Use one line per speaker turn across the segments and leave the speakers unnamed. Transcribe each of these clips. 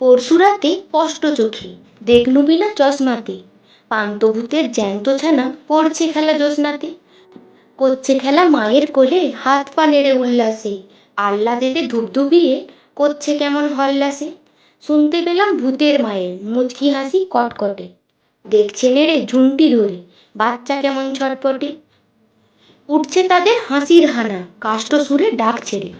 পরশু রাতে স্পষ্ট চোখে দেখলু বিনা চশমাতে। পান্থভূতের জ্যান্ত ছানা পড়ছে খেলা জ্যোৎস্নাতে। করছে খেলা মায়ের কোলে হাত পা নেড়ে উল্লাসে। আহ্লাদেতে ধুপধুপিয়ে করছে কেমন হল্লাসে। শুনতে পেলাম ভূতের মায়ের মুচকি হাসি কটকটে। দেখছে নেড়ে ঝুন্টি ধরে বাচ্চা কেমন ছটপটে। উঠছে তাদের হাসির হানা, কাষ্ঠ সুরে ডাক ছেড়ে।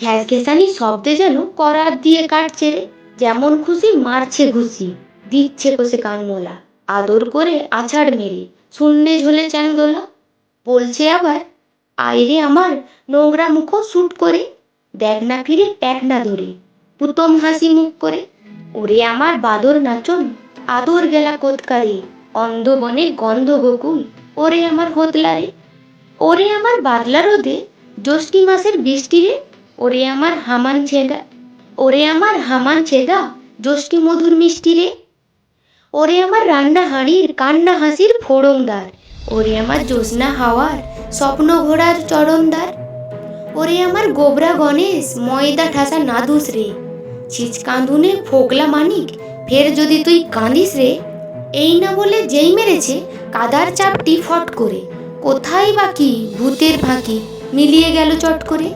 ঘ্যাস ঘেসানি শব্দে যেন করার দিয়ে কাটছে রে। যেমন খুশি মারছে ঘুষি, দিচ্ছে কষে কানমোলা, আদর করে আছাড় মেরে, শূন্যে ঝোলে চান চ্যাংদোলা। বলছে আবার আইরে আমার নোংরা মুখ শুট করে, দেখ না ফিরে প্যাক না ধরে, পুতম হাসি মুখ করে। ওরে আমার বাদর নাচন, আদর গেলা কোতকারে অন্ধ বনে গন্ধ গোকুল ওরে আমার হোতলারে। ওরে আমার বাদলা রোদে জ্যৈষ্ঠী মাসের বৃষ্টি রে, ওরে আমার হামান ছেদা ওরে আমার হামান ছেদা জ্যৈষ্ঠী মধুর মিষ্টি রে। ওরে আমার রান্না হাঁড়ির, কান্না হাসির ফোড়ংদার ওরে আমার জ্যোৎস্না হাওয়ার, স্বপ্ন ঘোড়ার চরণদার। ওরে আমার গোবরা গণেশ, ময়দা ঠাসা নাদুস রে। ছিচ কাঁদুনে ফোকলা মানিক, ফের যদি তুই কাঁদিস রে। এই না বলে যেই মেরেছে, কাদার চাপটি ফট করে। কোথায় বাকি ভূতের ফাঁকি, মিলিয়ে গেল চট করে।